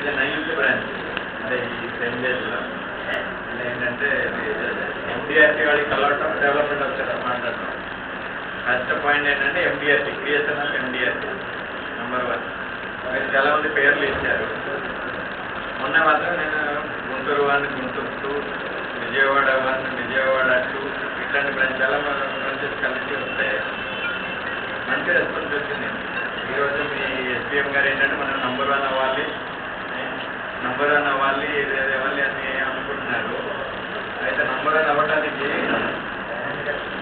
ఇది ninth branch. అంటే ఈ టెన్ డేస్లో ఏంటంటే ఎండిఆర్టీ వాళ్ళకి కలవటం డెవలప్మెంట్ వచ్చారు మాట్లాడటం. ఫస్ట్ పాయింట్ ఏంటంటే MDRT creation of MDRT number one మీరు చాలా మంది పేర్లు ఇచ్చారు. మొన్న మాత్రం నేను Guntur one Guntur two Vijayawada one Vijayawada two ఇట్లాంటి బ్రాంచ్ చాలా బ్రాంచెస్ కలిసి వస్తే మంచి రెస్పాన్స్ వచ్చింది. ఈరోజు మీ ఎస్పీఎం గారు ఏంటంటే మనం నంబర్ వన్ అవ్వాలి. నంబర్ వన్ అవ్వాలి ఇది అవ్వాలి అని అనుకుంటున్నారు. అయితే నంబర్ వన్ అవ్వడానికి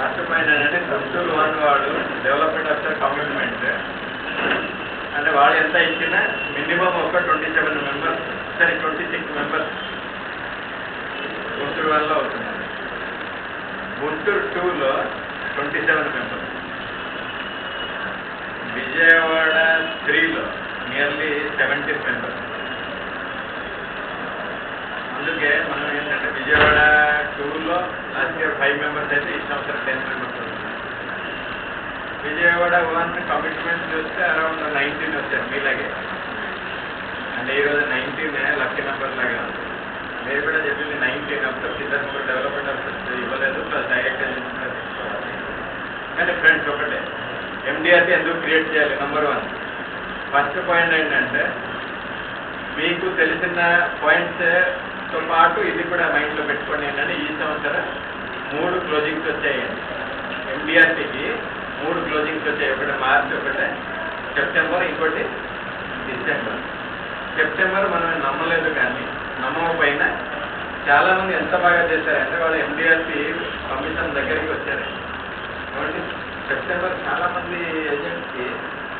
కష్టమైన అంటే ఏంటంటే గుంటూరు వన్ వాడు డెవలప్మెంట్ ఆఫ్ కమిట్మెంట్ అంటే వాడు ఎంత ఇచ్చినా మినిమం ఒక ట్వంటీ సెవెన్ మెంబర్స్ సరే ట్వంటీ సిక్స్ మెంబర్స్ గుంటూరు వన్లో అవుతున్నారు. గుంటూరు టూలో ట్వంటీ సెవెన్ మెంబర్స్ విజయవాడ త్రీలో నియర్లీ సెవెంటీ మెంబర్స్ అందుకే మనం ఏంటంటే విజయవాడ టూలో లాస్ట్ ఇయర్ ఫైవ్ మెంబర్స్ అయితే ఈ సంవత్సరం ten members Vijayawada one commitment చూస్తే అరౌండ్ నైన్టీన్ వచ్చారు మీలాగే. అంటే ఈరోజు నైన్టీన్ లక్కీ నెంబర్ లాగా మీరు కూడా చెప్పింది నైన్టీన్ అప్పుడు ఇద్దరు డెవలప్మెంట్ అప్పుడు ఇవ్వలేదు ప్లస్ డైరెక్ట్ తీసుకోవాలి. కానీ ఫ్రెండ్స్ ఒకటే. ఎండిఆర్సీ ఎందుకు క్రియేట్ చేయాలి? నెంబర్ వన్ ఫస్ట్ పాయింట్ ఏంటంటే మీకు తెలిసిన తో పాటు ఇది కూడా మైండ్లో పెట్టుకోండి ఏంటంటే ఈ సంవత్సరం మూడు క్లోజింగ్స్ వచ్చాయండి ఎంబీఆర్సీకి మూడు క్లోజింగ్స్ వచ్చాయి. ఒకటి మార్చి ఒకటి సెప్టెంబర్ ఇంకోటి డిసెంబర్. సెప్టెంబర్ మనం నమ్మలేదు కానీ నమ్మకపోయినా చాలా మంది ఎంత బాగా చేశారంటే వాళ్ళు ఎంబీఆర్సీ కమిషన్ దగ్గరికి వచ్చారు. కాబట్టి సెప్టెంబర్ చాలా మంది ఏజెంట్స్కి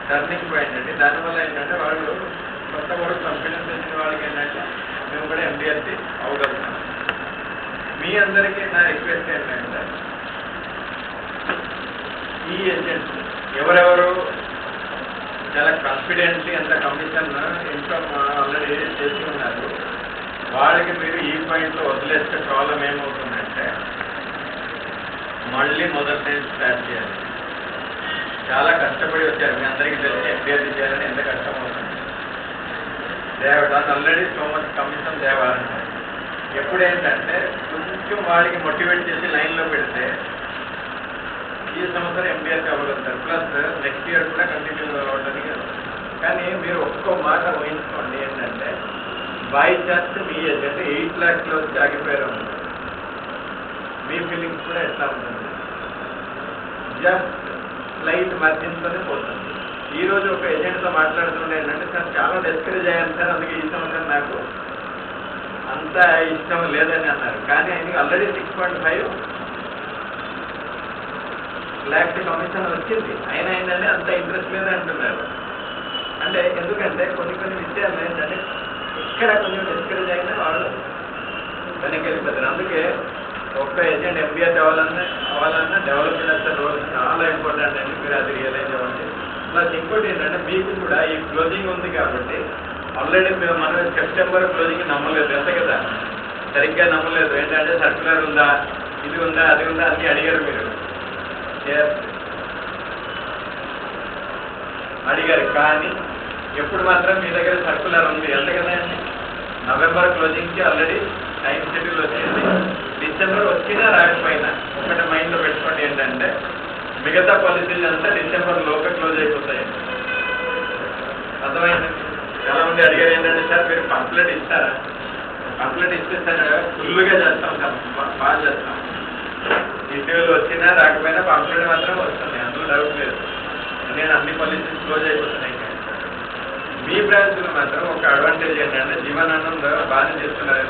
టర్నింగ్ పాయింట్ అండి. దానివల్ల ఏంటంటే వాళ్ళు కొత్త కూడా కాన్ఫిడెన్స్ వచ్చిన వాళ్ళకి ఏంటంటే మేము కూడా ఎంపీఎస్సీ అవగలుగుతాం మీ అందరికీ నా రిక్వెస్ట్ ఏంటంటే ఈ ఏజెంట్స్ ఎవరెవరు చాలా కాన్ఫిడెంట్లీ అంత కమిషన్ ఇన్కమ్ ఆల్రెడీ చేసి ఉన్నారు. వాళ్ళకి మీరు ఈ పాయింట్లో వదిలేస్తే ప్రాబ్లం ఏమవుతుందంటే మళ్ళీ మొదటి నుంచి స్టార్ట్ చేయాలి. చాలా కష్టపడి వచ్చారు. మీ అందరికీ తెలిసి ఎఫ్డిఆర్ చేయాలని ఎంత కష్టం అవుతుంది. దేవడాన్ ఆల్రెడీ సో మచ్ కమిషన్ దేవాలంటారు ఎప్పుడేంటంటే కొంచెం వాడికి మోటివేట్ చేసి లైన్లో పెడితే ఈ సంవత్సరం ఎంబీఎస్ అవ్వగలుగుతారు. ప్లస్ నెక్స్ట్ ఇయర్ కూడా కంటిన్యూ అవ్వడానికి కానీ మీరు ఒక్కో మాట ఊహించుకోండి ఏంటంటే బై ఛాన్స్ మీ ఏజ్ అంటే ఎయిట్ ల్యాక్స్లో వచ్చి ఆగిపోయారు మీ ఫీలింగ్స్ కూడా ఎట్లా ఉంటుంది? జస్ట్ లైట్ మధ్యంతోనే పోతుంది. ఈ రోజు ఒక ఏజెంట్తో మాట్లాడుతుండే ఏంటంటే సార్ చాలా డిస్కరేజ్ అయ్యాను సార్ అందుకే ఈ సంవత్సరం నాకు అంత ఇష్టం లేదని అన్నారు. కానీ ఆయనకి already six point five lakhs commission వచ్చింది. అయినా ఏంటంటే అంత ఇంట్రెస్ట్ లేదని అంటున్నారు. అంటే ఎందుకంటే కొన్ని కొన్ని విషయాలు ఏంటంటే ఇక్కడ కొంచెం డిస్కరేజ్ అయినా వాళ్ళు వెనక్కి వెళ్ళిపోతారు. అందుకే ఒక్క ఏజెంట్ ఎంబీఏ అవ్వాలన్నా అవ్వాలన్నా డెవలప్మెంట్ అసలు రోల్ చాలా ఇంపార్టెంట్ అండి మీరు అది రియలైజ్ అవ్వండి. ప్లస్ ఇంకోటి ఏంటంటే మీకు కూడా ఈ క్లోజింగ్ ఉంది కాబట్టి ఆల్రెడీ మేము మనం సెప్టెంబర్ క్లోజింగ్ నమ్మలేదు ఎంత కదా? సరిగ్గా నమ్మలేదు. ఏంటంటే సర్క్యులర్ ఉందా? ఇది ఉందా? అది ఉందా? అని అడిగారు మీరు. అడిగారు. కానీ ఎప్పుడు మాత్రం మీ దగ్గర సర్కులర్ ఉంది? ఎంత కదా నవంబర్ క్లోజింగ్కి ఆల్రెడీ టైం షెడ్యూల్ వచ్చింది. డిసెంబర్ వచ్చినా రాకపోయినా ఒకటి మైండ్లో పెట్టుకోండి ఏంటంటే మిగతా పాలసీలు అంతా డిసెంబర్ లోపే క్లోజ్ అయిపోతాయి. అర్థమైంది? చాలా మంది అడిగారు ఏంటంటే సార్ మీరు పంప్లెట్ ఇస్తారా? కంప్లైంట్ ఇస్తే సార్ ఫుల్గా చేస్తాం సార్ బాగా చేస్తాం. ఇంటర్వ్యూలు వచ్చినా రాకపోయినా కంప్లైంట్ మాత్రం వస్తుంది అందులో డౌట్ లేదు. నేను అన్ని పాలసీస్ క్లోజ్ అయిపోతున్నాయి. ఇంకా. మీ బ్రాంచ్లో మాత్రం ఒక అడ్వాంటేజ్ ఏంటంటే జీవనానంద్ బాగానే చేస్తున్నారు.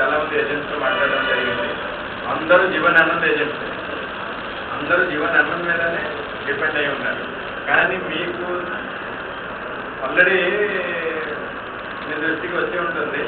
చాలా మంది ఏజెంట్స్తో మాట్లాడడం జరిగింది. అందరూ జీవనానంద్ ఏజెంట్స్ అందరూ జీవనానంద్ మీదనే డిపెండ్ అయి ఉన్నారు. కానీ మీకు ఆల్రెడీ మీ దృష్టికి వచ్చి ఉంటుంది.